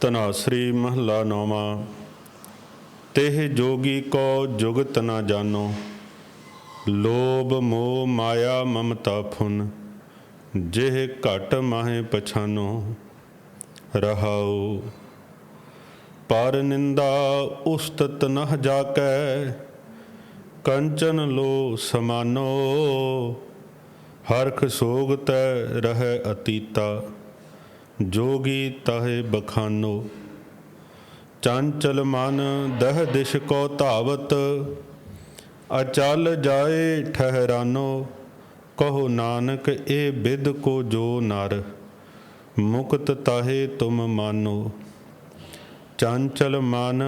ਤਨਾਸਰੀ ਮਹਲਾ ਨੌਵਾਂ। ਤੇਹ ਜੋਗੀ ਕੋ ਜੁਗਤ ਨਾ ਜਾਣੋ। ਲੋਭ ਮੋਹ ਮਾਇਆ ਮਮਤਾ ਫੁਨ। ਜਿਹ ਘਟ ਮਾਹੇ ਪਛਾਨੋ। ਰਹਾਉ। ਪਰ ਨਿੰਦਾ ਉਸਤਤ ਨਹ ਜਾਕੈ। ਕੰਚਨ ਲੋ ਸਮਾਨੋ। ਹਰਖ ਸੋਗ ਤੈ ਰਹਿ ਅਤੀਤਾ। ਜੋਗੀ ਤਾਹੇ ਬਖਾਨੋ, ਚੰਚਲ ਮਨ ਦਹ ਦਿਸ਼ ਕੋ ਧਾਵਤ, ਅਚਲ ਜਾਏ ਠਹਿਰਾਨੋ, ਕਹੋ ਨਾਨਕ ਇਹ ਬਿਦ ਕੋ ਜੋ ਨਰ, ਮੁਕਤ ਤਾਹੇ ਤੁਮ ਮਾਨੋ। ਚੰਚਲ ਮਨ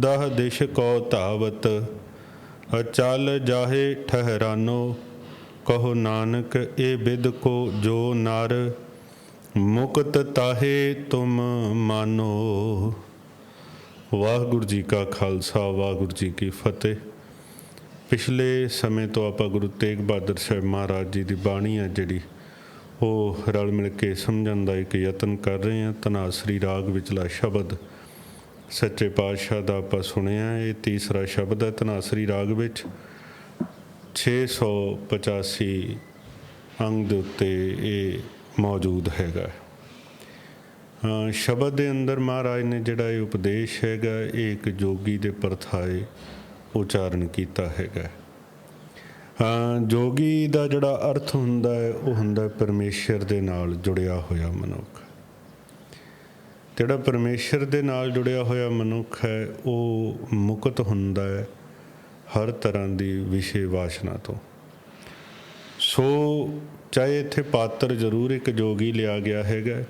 ਦਹ ਦਿਸ਼ ਕੋ ਧਾਵਤ, ਅਚਲ ਜਾਹੇ ਠਹਿਰਾਨੋ, ਕਹੋ ਨਾਨਕ ਇਹ ਬਿਦ ਕੋ ਜੋ ਨਰ ਮੁਕਤ ਤਾਹੇ ਤੁਮ ਮਾਨੋ। ਵਾਹਿਗੁਰੂ ਜੀ ਕਾ ਖਾਲਸਾ, ਵਾਹਿਗੁਰੂ ਜੀ ਕੀ ਫਤਿਹ। ਪਿਛਲੇ ਸਮੇਂ ਤੋਂ ਆਪਾਂ ਗੁਰੂ ਤੇਗ ਬਹਾਦਰ ਸਾਹਿਬ ਮਹਾਰਾਜ ਜੀ ਦੀ ਬਾਣੀ ਆ ਜਿਹੜੀ, ਉਹ ਰਲ ਮਿਲ ਕੇ ਸਮਝਣ ਦਾ ਇੱਕ ਯਤਨ ਕਰ ਰਹੇ ਹਾਂ। ਤਨਾਸਰੀ ਰਾਗ ਵਿਚਲਾ ਸ਼ਬਦ ਸੱਚੇ ਪਾਤਸ਼ਾਹ ਦਾ ਆਪਾਂ ਸੁਣਿਆ। ਇਹ ਤੀਸਰਾ ਸ਼ਬਦ ਹੈ ਤਨਾਸਰੀ ਰਾਗ ਵਿੱਚ। 685 ਅੰਗ ਦੇ ਉੱਤੇ ਇਹ ਮੌਜੂਦ ਹੈਗਾ। ਸ਼ਬਦ ਦੇ ਅੰਦਰ ਮਹਾਰਾਜ ਨੇ ਜਿਹੜਾ ਇਹ ਉਪਦੇਸ਼ ਹੈਗਾ, ਇਹ ਇੱਕ ਜੋਗੀ ਦੇ ਪਰਥਾਏ ਉਚਾਰਨ ਕੀਤਾ ਹੈਗਾ। ਹਾਂ, ਜੋਗੀ ਦਾ ਜਿਹੜਾ ਅਰਥ ਹੁੰਦਾ ਹੈ, ਉਹ ਹੁੰਦਾ ਹੈ ਪਰਮੇਸ਼ਰ ਦੇ ਨਾਲ ਜੁੜਿਆ ਹੋਇਆ ਮਨੁੱਖ। ਜਿਹੜਾ ਪਰਮੇਸ਼ਰ ਦੇ ਨਾਲ ਜੁੜਿਆ ਹੋਇਆ ਮਨੁੱਖ ਹੈ, ਉਹ ਮੁਕਤ ਹੁੰਦਾ ਹੈ ਹਰ ਤਰ੍ਹਾਂ ਦੀ ਵਿਸ਼ੇ ਵਾਸ਼ਨਾ ਤੋਂ। ਸੋ ਚਾਹੇ ਇੱਥੇ ਪਾਤਰ ਜ਼ਰੂਰ ਇੱਕ ਜੋਗੀ ਲਿਆ ਗਿਆ ਹੈਗਾ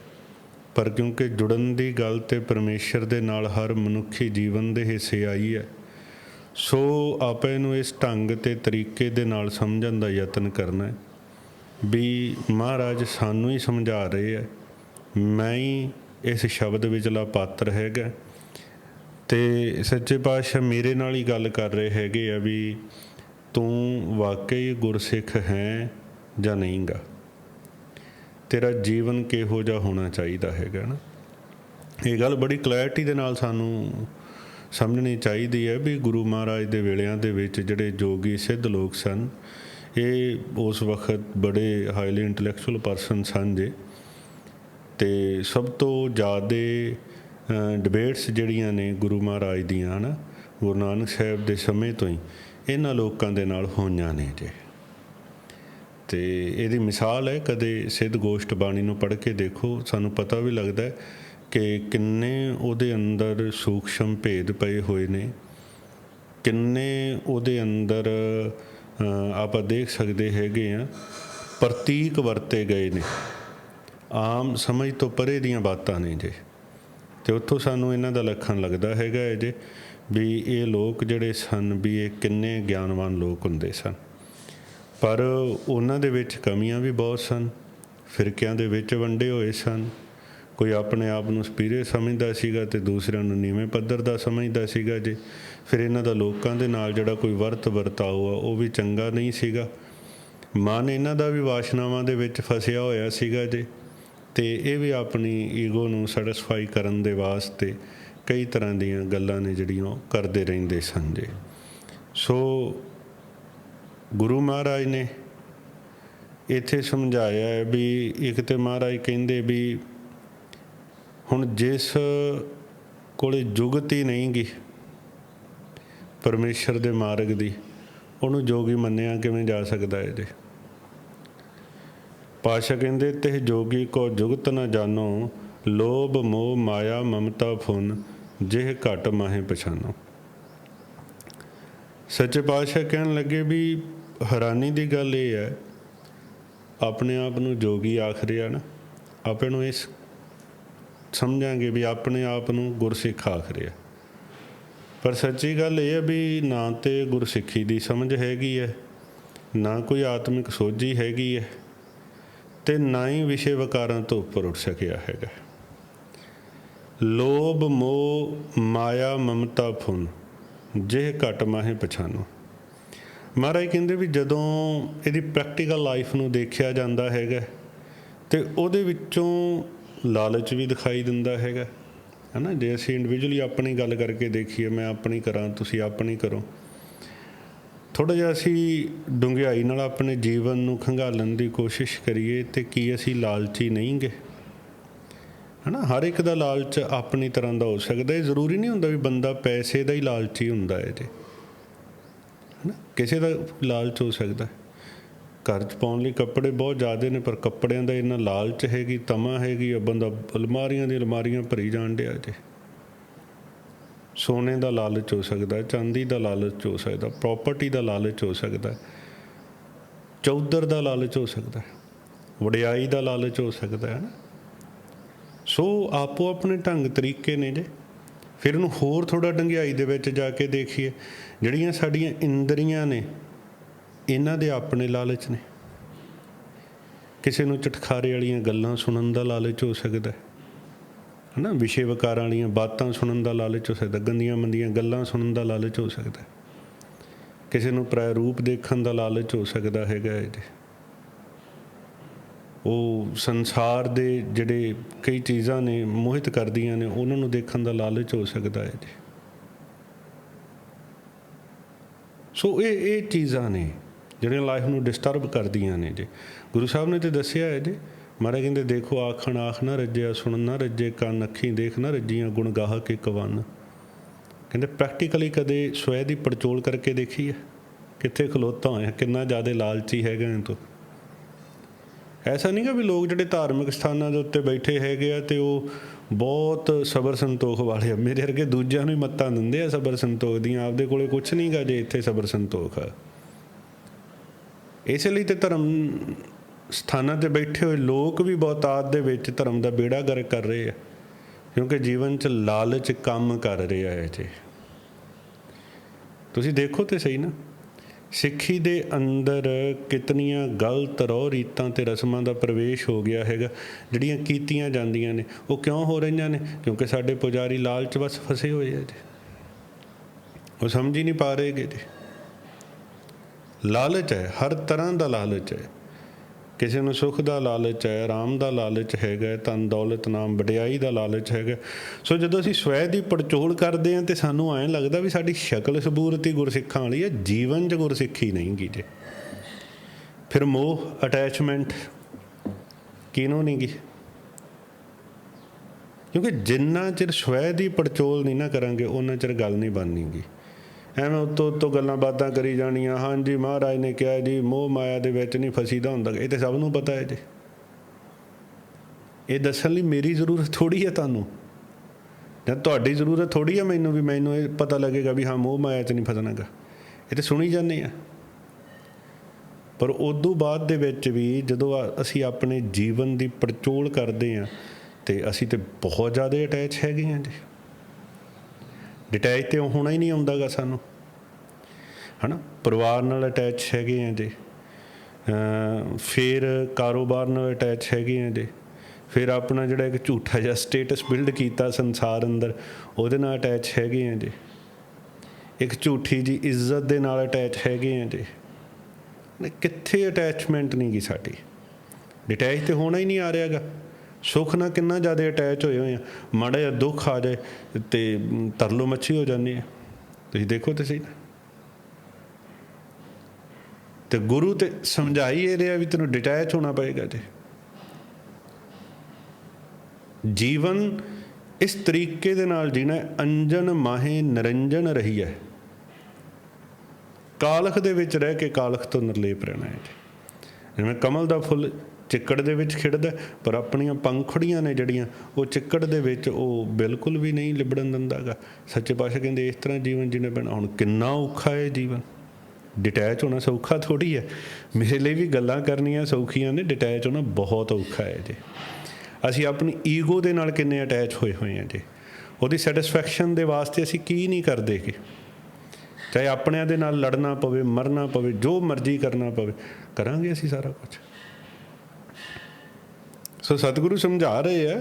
ਪਰ ਕਿਉਂਕਿ ਜੁੜਨ ਦੀ ਗੱਲ ਤੇ ਪਰਮੇਸ਼ਰ ਦੇ ਨਾਲ ਹਰ ਮਨੁੱਖੀ ਜੀਵਨ ਦੇ ਹਿੱਸੇ ਆਈ ਹੈ, ਸੋ ਆਪਾਂ ਇਹਨੂੰ ਇਸ ਢੰਗ ਤੇ ਤਰੀਕੇ ਦੇ ਨਾਲ ਸਮਝਣ ਦਾ ਯਤਨ ਕਰਨਾ ਹੈ। ਵੀ ਮਹਾਰਾਜ ਸਾਨੂੰ ਹੀ ਸਮਝਾ ਰਹੇ ਹੈ, ਮੈਂ ਹੀ ਇਸ ਸ਼ਬਦ ਵਿਚਲਾ ਪਾਤਰ ਹੈਗਾ ਤੇ ਸੱਚੇ ਪਾਤਸ਼ਾਹ ਮੇਰੇ ਨਾਲ ਹੀ ਗੱਲ ਕਰ ਰਹੇ ਹੈਗੇ ਆ ਵੀ ਤੂੰ ਵਾਕਈ ਗੁਰਸਿੱਖ ਹੈ ਜਾਂ ਨਹੀਂਗਾ। ਤੇਰਾ ਜੀਵਨ ਕਿਹੋ ਜਿਹਾ ਹੋਣਾ ਚਾਹੀਦਾ ਹੈਗਾ ਨਾ। ਇਹ ਗੱਲ ਬੜੀ ਕਲੈਰਿਟੀ ਦੇ ਨਾਲ ਸਾਨੂੰ ਸਮਝਣੀ ਚਾਹੀਦੀ ਹੈ ਵੀ ਗੁਰੂ ਮਹਾਰਾਜ ਦੇ ਵੇਲਿਆਂ ਦੇ ਵਿੱਚ ਜਿਹੜੇ ਜੋਗੀ ਸਿੱਧ ਲੋਕ ਸਨ, ਇਹ ਉਸ ਵਕਤ ਬੜੇ ਹਾਈਲੀ ਇੰਟੈਲੈਕਚੁਅਲ ਪਰਸਨ ਸਨ ਜੇ। ਤੇ ਸਭ ਤੋਂ ਜ਼ਿਆਦਾ ਡਿਬੇਟਸ ਜਿਹੜੀਆਂ ਨੇ ਗੁਰੂ ਮਹਾਰਾਜ ਦੀਆਂ ਹਨ ਗੁਰੂ ਨਾਨਕ ਸਾਹਿਬ ਦੇ ਸਮੇਂ ਤੋਂ ਹੀ, ਇਹਨਾਂ ਲੋਕਾਂ ਦੇ ਨਾਲ ਹੋਈਆਂ ਨੇ ਜੇ। ਤੇ ਇਹਦੀ ਮਿਸਾਲ ਹੈ, ਕਦੇ ਸਿੱਧ ਗੋਸ਼ਟ ਬਾਣੀ ਨੂੰ ਪੜ੍ਹ ਕੇ ਦੇਖੋ, ਸਾਨੂੰ ਪਤਾ ਵੀ ਲੱਗਦਾ ਹੈ ਕਿ ਕਿੰਨੇ ਉਹਦੇ ਅੰਦਰ ਸੂਖਸ਼ਮ ਭੇਦ ਪਏ ਹੋਏ ਨੇ, ਕਿੰਨੇ ਉਹਦੇ ਅੰਦਰ ਆਪਾਂ ਦੇਖ ਸਕਦੇ ਹੈਗੇ ਆ ਪ੍ਰਤੀਕ ਵਰਤੇ ਗਏ ਨੇ। ਆਮ ਸਮਝ ਤੋਂ ਪਰੇ ਦੀਆਂ ਬਾਤਾਂ ਨੇ ਜੇ। ਤੇ ਉੱਥੋਂ ਸਾਨੂੰ ਇਹਨਾਂ ਦਾ ਲੱਖਣ ਲੱਗਦਾ ਹੈਗਾ ਹੈ ਜੇ, ਵੀ ਇਹ ਲੋਕ ਜਿਹੜੇ ਸਨ, ਵੀ ਇਹ ਕਿੰਨੇ ਗਿਆਨਵਾਨ ਲੋਕ ਹੁੰਦੇ ਸਨ। ਪਰ ਉਹਨਾਂ ਦੇ ਵਿੱਚ ਕਮੀਆਂ ਵੀ ਬਹੁਤ ਸਨ, ਫਿਰਕਿਆਂ ਦੇ ਵਿੱਚ ਵੰਡੇ ਹੋਏ ਸਨ। ਕੋਈ ਆਪਣੇ ਆਪ ਨੂੰ ਸਪੀਰੀਅਰ ਸਮਝਦਾ ਸੀਗਾ ਤੇ ਦੂਸਰਿਆਂ ਨੂੰ ਨੀਵੇਂ ਪੱਧਰ ਦਾ ਸਮਝਦਾ ਸੀਗਾ ਜੇ। ਫਿਰ ਇਹਨਾਂ ਦਾ ਲੋਕਾਂ ਦੇ ਨਾਲ ਜਿਹੜਾ ਕੋਈ ਵਰਤ ਵਰਤਾਓ ਆ ਉਹ ਵੀ ਚੰਗਾ ਨਹੀਂ ਸੀਗਾ। ਮਨ ਇਹਨਾਂ ਦਾ ਵੀ ਵਾਸ਼ਨਾਵਾਂ ਦੇ ਵਿੱਚ ਫਸਿਆ ਹੋਇਆ ਸੀਗਾ ਜੇ। ਤੇ ਇਹ ਵੀ ਆਪਣੀ ਈਗੋ ਨੂੰ ਸੈਟੀਸਫਾਈ ਕਰਨ ਦੇ ਵਾਸਤੇ ਕਈ ਤਰ੍ਹਾਂ ਦੀਆਂ ਗੱਲਾਂ ਨੇ ਜਿਹੜੀਆਂ ਉਹ ਕਰਦੇ ਰਹਿੰਦੇ ਸਨ ਜੇ। ਸੋ ਗੁਰੂ ਮਹਾਰਾਜ ਨੇ ਇੱਥੇ ਸਮਝਾਇਆ ਹੈ ਵੀ ਇੱਕ ਤੇ ਮਹਾਰਾਜ ਕਹਿੰਦੇ ਵੀ ਹੁਣ ਜਿਸ ਕੋਲੇ ਜੁਗਤੀ ਹੀ ਨਹੀਂ ਗੀ ਪਰਮੇਸ਼ਰ ਦੇ ਮਾਰਗ ਦੀ, ਉਹਨੂੰ ਜੋਗੀ ਮੰਨਿਆ ਕਿਵੇਂ ਜਾ ਸਕਦਾ ਹੈ ਜੀ ਪਾਸ਼ਾ ਕਹਿੰਦੇ ਤੇ ਜੋਗੀ ਕੋ ਜੁਗਤ ਨਾ ਜਾਣੋ, ਲੋਭ, ਮੋਹ, ਮਾਇਆ, ਮਮਤਾ ਫੁਨ ਜਿਹ ਘਟ ਮਾਹੇ ਪਛਾਨੋ ਸੱਚੇ ਪਾਤਸ਼ਾਹ ਕਹਿਣ ਲੱਗੇ ਵੀ ਹੈਰਾਨੀ ਦੀ ਗੱਲ ਇਹ ਹੈ, ਆਪਣੇ ਆਪ ਨੂੰ ਜੋਗੀ ਆਖ ਰਿਹਾ ਨਾ, ਆਪੇ ਨੂੰ ਇਸ ਸਮਝਾਂਗੇ ਵੀ ਆਪਣੇ ਆਪ ਨੂੰ ਗੁਰਸਿੱਖ ਆਖ ਰਿਹਾ। ਪਰ ਸੱਚੀ ਗੱਲ ਇਹ ਹੈ ਵੀ ਨਾ ਤੇ ਗੁਰਸਿੱਖੀ ਦੀ ਸਮਝ ਹੈਗੀ ਹੈ, ਨਾ ਕੋਈ ਆਤਮਿਕ ਸੋਝੀ ਹੈਗੀ ਹੈ ਤੇ ਨਾ ਹੀ ਵਿਸ਼ੇ ਵਿਕਾਰਾਂ ਤੋਂ ਉੱਪਰ ਉੱਠ ਸਕਿਆ ਹੈਗਾ। ਲੋਭ, ਮੋਹ, ਮਾਇਆ, ਮਮਤਾ ਫੁਨ ਜਿਹ ਘਟ ਮਾਹੇ ਪਛਾਨੋ ਮਹਾਰਾਜ ਕਹਿੰਦੇ ਵੀ ਜਦੋਂ ਇਹਦੀ ਪ੍ਰੈਕਟੀਕਲ ਲਾਈਫ ਨੂੰ ਦੇਖਿਆ ਜਾਂਦਾ ਹੈਗਾ ਤੇ ਉਹਦੇ ਵਿੱਚੋਂ ਲਾਲਚ ਵੀ ਦਿਖਾਈ ਦਿੰਦਾ ਹੈਗਾ ਹਨਾ? ਜੇ ਅਸੀਂ ਇੰਡੀਵਿਜੂਅਲੀ ਆਪਣੀ ਗੱਲ ਕਰਕੇ ਦੇਖੀਏ, ਮੈਂ ਆਪਣੀ ਕਰਾਂ, ਤੁਸੀਂ ਆਪਣੀ ਕਰੋ। ਥੋੜਾ ਜਿਹਾ ਅਸੀਂ ਡੂੰਘਾਈ ਨਾਲ ਆਪਣੇ ਜੀਵਨ ਨੂੰ ਖੰਗਾਲਣ ਦੀ ਕੋਸ਼ਿਸ਼ ਕਰੀਏ, ਤੇ ਕੀ ਅਸੀਂ ਲਾਲਚੀ ਨਹੀਂਗੇ? ਹਨਾ? ਹਰ ਇੱਕ ਦਾ ਲਾਲਚ ਆਪਣੀ ਤਰ੍ਹਾਂ ਦਾ ਹੋ ਸਕਦਾ ਹੈ। ਜ਼ਰੂਰੀ ਨਹੀਂ ਹੁੰਦਾ ਵੀ ਬੰਦਾ ਪੈਸੇ ਦਾ ਹੀ ਲਾਲਚੀ ਹੁੰਦਾ ਹੈ ਜੇ ਕਿਸੇ ਦਾ ਲਾਲਚ ਹੋ ਸਕਦਾ ਹੈ। ਘਰ 'ਚ ਪਾਉਣ ਲਈ ਕੱਪੜੇ ਬਹੁਤ ਜ਼ਿਆਦੇ ਨੇ, ਪਰ ਕੱਪੜਿਆਂ ਦਾ ਇੰਨਾ ਲਾਲਚ ਹੈਗੀ, ਤਮਾ ਹੈਗੀ ਆ, ਬੰਦਾ ਅਲਮਾਰੀਆਂ ਦੀ ਅਲਮਾਰੀਆਂ ਭਰੀ ਜਾਣ ਡਿਆ ਜੇ। ਸੋਨੇ ਦਾ ਲਾਲਚ ਹੋ ਸਕਦਾ ਚਾਂਦੀ ਦਾ ਲਾਲਚ ਹੋ ਸਕਦਾ ਪ੍ਰਾਪਰਟੀ ਦਾ ਲਾਲਚ ਹੋ ਸਕਦਾ ਚੌਧਰ ਦਾ ਲਾਲਚ ਹੋ ਸਕਦਾ ਵਡਿਆਈ ਦਾ ਲਾਲਚ ਹੋ ਸਕਦਾ ਹੈ ਨਾ ਸੋ ਆਪੋ ਆਪਣੇ ਢੰਗ ਤਰੀਕੇ ਨੇ ਜੇ। ਫਿਰ ਉਹਨੂੰ ਹੋਰ ਥੋੜਾ ਡੰਗਿਆਈ ਦੇ ਵਿੱਚ ਜਾ ਕੇ ਦੇਖੀਏ। ਜਿਹੜੀਆਂ ਸਾਡੀਆਂ ਇੰਦਰੀਆਂ ਨੇ, ਇਹਨਾਂ ਦੇ ਆਪਣੇ ਲਾਲਚ ਨੇ। ਕਿਸੇ ਨੂੰ ਚਟਖਾਰੇ ਵਾਲੀਆਂ ਗੱਲਾਂ ਸੁਣਨ ਦਾ ਲਾਲਚ ਹੋ ਸਕਦਾ ਹੈ। ਹਨਾ ਵਿਸ਼ੇ ਵਿਕਾਰਾਂ ਵਾਲੀਆਂ ਬਾਤਾਂ ਸੁਣਨ ਦਾ ਲਾਲਚ ਹੋ ਸਕਦਾ ਗੰਦੀਆਂ ਮੰਦੀਆਂ ਗੱਲਾਂ ਸੁਣਨ ਦਾ ਲਾਲਚ ਹੋ ਸਕਦਾ ਕਿਸੇ ਨੂੰ ਪ੍ਰਾਇ ਰੂਪ ਦੇਖਣ ਦਾ ਲਾਲਚ ਹੋ ਸਕਦਾ ਹੈਗਾ ਹੈ ਜੀ ਉਹ ਸੰਸਾਰ ਦੇ ਜਿਹੜੇ ਕਈ ਚੀਜ਼ਾਂ ਨੇ, ਮੋਹਿਤ ਕਰਦੀਆਂ ਨੇ, ਉਹਨਾਂ ਨੂੰ ਦੇਖਣ ਦਾ ਲਾਲਚ ਹੋ ਸਕਦਾ ਹੈ ਜੀ। ਸੋ ਇਹ ਇਹ ਚੀਜ਼ਾਂ ਨੇ ਜਿਹੜੀਆਂ ਲਾਈਫ ਨੂੰ ਡਿਸਟਰਬ ਕਰਦੀਆਂ ਨੇ ਜੀ। ਗੁਰੂ ਸਾਹਿਬ ਨੇ ਤੇ ਦੱਸਿਆ ਹੈ ਜੀ, ਮਹਾਰਾਜ ਕਹਿੰਦੇ, ਦੇਖੋ, ਆਖਣ ਆਖ ਨਾ ਰੱਜਿਆ, ਸੁਣ ਨਾ ਰੱਜੇ, ਕੰਨ ਅੱਖੀਂ ਦੇਖ ਨਾ ਰੱਜੀਆਂ, ਗੁਣ ਗਾਹ ਕੇ ਕਵਨ ਕਹਿੰਦੇ ਪ੍ਰੈਕਟੀਕਲੀ ਕਦੇ ਸਵੈ ਦੀ ਪੜਚੋਲ ਕਰਕੇ ਦੇਖੀ ਹੈ? ਕਿੱਥੇ ਖਲੋਤਾ ਹੋਇਆ, ਕਿੰਨਾ ਜ਼ਿਆਦਾ ਲਾਲਚੀ ਹੈਗਾ ਇਹ ਤੋਂ। ਐਸਾ ਨਹੀਂ ਕਿ ਵੀ ਲੋਕ ਜਿਹੜੇ ਧਾਰਮਿਕ ਸਥਾਨਾਂ ਦੇ ਉੱਤੇ ਬੈਠੇ ਹੈਗੇ ਆ ਤੇ ਉਹ ਬਹੁਤ ਸਬਰ ਸੰਤੋਖ ਵਾਲੇ ਆ। ਮੇਰੇ ਵਰਗੇ ਦੂਜਿਆਂ ਨੂੰ ਹੀ ਮੱਤਾਂ ਦਿੰਦੇ ਆ ਸਬਰ ਸੰਤੋਖ ਦੀਆਂ। ਆਪਦੇ ਕੋਲੇ ਕੁਝ ਨਹੀਂਗਾ ਜੇ ਇੱਥੇ ਸਬਰ ਸੰਤੋਖ ਆ। ਇਸ ਲਈ ਤੇ ਧਰਮ ਸਥਾਨਾਂ ਤੇ ਬੈਠੇ ਹੋਏ ਲੋਕ ਵੀ ਬਹੁਤਾਤ ਦੇ ਵਿੱਚ ਧਰਮ ਦਾ ਬੇੜਾ ਗਰ ਕਰ ਰਹੇ ਆ। ਕਿਉਂਕਿ ਜੀਵਨ 'ਚ ਲਾਲਚ ਕੰਮ ਕਰ ਰਿਹਾ ਹੈ ਜੀ। ਤੁਸੀਂ ਦੇਖੋ ਤੇ ਸਹੀ ਨਾ। ਸਿੱਖੀ ਦੇ ਅੰਦਰ ਕਿਤਨੀਆਂ ਗਲਤ ਰੋਹ ਰੀਤਾਂ ਤੇ ਰਸਮਾਂ ਦਾ ਪ੍ਰਵੇਸ਼ ਹੋ ਗਿਆ ਹੈਗਾ, ਜਿਹੜੀਆਂ ਕੀਤੀਆਂ ਜਾਂਦੀਆਂ ਨੇ, ਉਹ ਕਿਉਂ ਹੋ ਰਹੀਆਂ ਨੇ? ਕਿਉਂਕਿ ਸਾਡੇ ਪੁਜਾਰੀ ਲਾਲਚ ਵਸ ਫਸੇ ਹੋਏ ਆ ਜੀ। ਉਹ ਸਮਝ ਹੀ ਨਹੀਂ ਪਾ ਰਹੇਗੇ ਜੀ। ਲਾਲਚ ਹੈ, ਹਰ ਤਰ੍ਹਾਂ ਦਾ ਲਾਲਚ ਹੈ। ਕਿਸੇ ਨੂੰ ਸੁੱਖ ਦਾ ਲਾਲਚ ਹੈ ਆਰਾਮ ਦਾ ਲਾਲਚ ਹੈਗਾ ਧਨ ਦੌਲਤ ਨਾਮ ਵਡਿਆਈ ਦਾ ਲਾਲਚ ਹੈਗਾ ਸੋ ਜਦੋਂ ਅਸੀਂ ਸਵੈ ਦੀ ਪੜਚੋਲ ਕਰਦੇ ਹਾਂ ਤੇ ਸਾਨੂੰ ਐਂ ਲੱਗਦਾ ਵੀ ਸਾਡੀ ਸ਼ਕਲ ਸਬੂਰਤੀ ਗੁਰਸਿੱਖਾਂ ਵਾਲੀ ਹੈ, ਜੀਵਨ 'ਚ ਗੁਰਸਿੱਖੀ ਨਹੀਂ ਗੀ ਜੇ। ਫਿਰ ਮੋਹ ਅਟੈਚਮੈਂਟ ਕਿਨੂੰ ਨਹੀਂ ਗੀ? ਕਿਉਂਕਿ ਜਿੰਨਾ ਚਿਰ ਸਵੈ ਦੀ ਪੜਚੋਲ ਨਹੀਂ ਨਾ ਕਰਾਂਗੇ ਉਹਨਾਂ ਚਿਰ ਗੱਲ ਨਹੀਂ ਬਣਨੀ ਗੀ। ਐਵੇਂ ਉੱਤੋਂ ਉੱਤੋਂ ਗੱਲਾਂ ਬਾਤਾਂ ਕਰੀ ਜਾਣੀਆਂ। ਹਾਂਜੀ, ਮਹਾਰਾਜ ਨੇ ਕਿਹਾ ਜੀ, ਮੋਹ ਮਾਇਆ ਦੇ ਵਿੱਚ ਨਹੀਂ ਫਸੀਦਾ ਹੁੰਦਾ। ਇਹ ਤੇ ਸਭ ਨੂੰ ਪਤਾ ਹੈ ਜੀ। ਇਹ ਦੱਸਣ ਲਈ ਮੇਰੀ ਜ਼ਰੂਰਤ ਥੋੜੀ ਹੈ ਤੁਹਾਨੂੰ। ਜਾਂ ਤੁਹਾਡੀ ਜ਼ਰੂਰਤ ਥੋੜੀ ਹੈ ਮੈਨੂੰ ਵੀ, ਮੈਨੂੰ ਇਹ ਪਤਾ ਲੱਗੇਗਾ ਵੀ ਹਾਂ, ਮੋਹ ਮਾਇਆ 'ਚ ਨਹੀਂ ਫਸਣਾਗਾ। ਇਹ ਤੇ ਸੁਣੀ ਜਾਂਦੇ ਆ। ਪਰ ਉਦੋਂ ਬਾਅਦ ਦੇ ਵਿੱਚ ਵੀ ਜਦੋਂ ਅਸੀਂ ਆਪਣੇ ਜੀਵਨ ਦੀ ਪੜਚੋਲ ਕਰਦੇ ਆ ਤੇ ਅਸੀਂ ਤੇ ਬਹੁਤ ਜ਼ਿਆਦਾ ਅਟੈਚ ਹੈਗੇ ਆ ਜੀ। ਡਿਟੈਚ ਤੇ ਹੋਣਾ ਹੀ ਨਹੀਂ ਆਉਂਦਾਗਾ ਸਾਨੂੰ। ਹਨਾ? ਪਰਿਵਾਰ ਨਾਲ ਅਟੈਚ ਹੈਗੇ ਆ ਜੀ ਫਿਰ ਕਾਰੋਬਾਰ ਨਾਲ ਅਟੈਚ ਹੈਗੇ ਆ ਜੀ ਫਿਰ ਆਪਣਾ ਜਿਹੜਾ ਇੱਕ ਝੂਠਾ ਜਿਹਾ ਸਟੇਟਸ ਬਿਲਡ ਕੀਤਾ ਸੰਸਾਰ ਅੰਦਰ, ਉਹਦੇ ਨਾਲ ਅਟੈਚ ਹੈਗੇ ਆ ਜੀ ਇੱਕ ਝੂਠੀ ਜੀ ਇੱਜ਼ਤ ਦੇ ਨਾਲ ਅਟੈਚ ਹੈਗੇ ਆ ਜੀ ਕਿੱਥੇ ਅਟੈਚਮੈਂਟ ਨਹੀਂ ਗੀ ਸਾਡੀ? ਡਿਟੈਚ ਤੇ ਹੋਣਾ ਹੀ ਨਹੀਂ ਆ ਰਿਹਾਗਾ ਸੁੱਖ ਨਾਲ ਕਿੰਨਾ ਜ਼ਿਆਦਾ ਅਟੈਚ ਹੋਏ ਹੋਏ ਆ। ਮਾੜਾ ਜਿਹਾ ਦੁੱਖ ਆ ਜਾਏ ਤੇ ਤਰਲੋ ਮੱਛੀ ਹੋ ਜਾਂਦੀ ਹੈ। ਤੁਸੀਂ ਦੇਖੋ ਤੇ ਸਹੀ। ਤੇ ਗੁਰੂ ਤੇ ਸਮਝਾਈ ਇਹ ਰਿਹਾ ਵੀ ਤੈਨੂੰ ਡਿਟੈਚ ਹੋਣਾ ਪਏਗਾ ਤੇ ਜੀਵਨ ਇਸ ਤਰੀਕੇ ਦੇ ਨਾਲ ਜੀਣਾ ਹੈ, ਅੰਜਨ ਮਾਹੇ ਨਿਰੰਜਨ ਰਹੀ ਹੈ। ਕਾਲਖ ਦੇ ਵਿੱਚ ਰਹਿ ਕੇ ਕਾਲਖ ਤੋਂ ਨਿਰਲੇਪ ਰਹਿਣਾ ਹੈ ਜੀ। ਜਿਵੇਂ ਕਮਲ ਦਾ ਫੁੱਲ ਚਿੱਕੜ ਦੇ ਵਿੱਚ ਖਿੜਦਾ ਪਰ ਆਪਣੀਆਂ ਪੰਖੜੀਆਂ ਨੇ ਜਿਹੜੀਆਂ, ਉਹ ਚਿੱਕੜ ਦੇ ਵਿੱਚ ਉਹ ਬਿਲਕੁਲ ਵੀ ਨਹੀਂ ਲਿਬੜਨ ਦਿੰਦਾਗਾ ਸੱਚੇ ਪਾਤਸ਼ਾਹ ਕਹਿੰਦੇ, ਇਸ ਤਰ੍ਹਾਂ ਜੀਵਨ ਜੀਣਾ ਪੈਣਾ ਹੁਣ ਕਿੰਨਾ ਔਖਾ ਹੈ ਜੀਵਨ। ਡਿਟੈਚ ਹੋਣਾ ਸੌਖਾ ਥੋੜੀ ਹੈ। ਮੇਰੇ ਲਈ ਵੀ ਗੱਲਾਂ ਕਰਨੀਆਂ ਸੌਖੀਆਂ ਨੇ ਡਿਟੈਚ ਹੋਣਾ ਬਹੁਤ ਔਖਾ ਹੈ ਜੀ। ਅਸੀਂ ਆਪਣੀ ਈਗੋ ਦੇ ਨਾਲ ਕਿੰਨੇ ਅਟੈਚ ਹੋਏ ਹੋਏ ਹਾਂ ਜੀ। ਉਹਦੀ ਸੈਟੀਸਫੈਕਸ਼ਨ ਦੇ ਵਾਸਤੇ ਅਸੀਂ ਕੀ ਨਹੀਂ ਕਰਦੇ ਕਿ ਚਾਹੇ ਆਪਣਿਆਂ ਦੇ ਨਾਲ ਲੜਨਾ ਪਵੇ, ਮਰਨਾ ਪਵੇ, ਜੋ ਮਰਜ਼ੀ ਕਰਨਾ ਪਵੇ, ਕਰਾਂਗੇ ਅਸੀਂ ਸਾਰਾ ਕੁਝ ਸੋ ਸਤਿਗੁਰੂ ਸਮਝਾ ਰਹੇ ਆ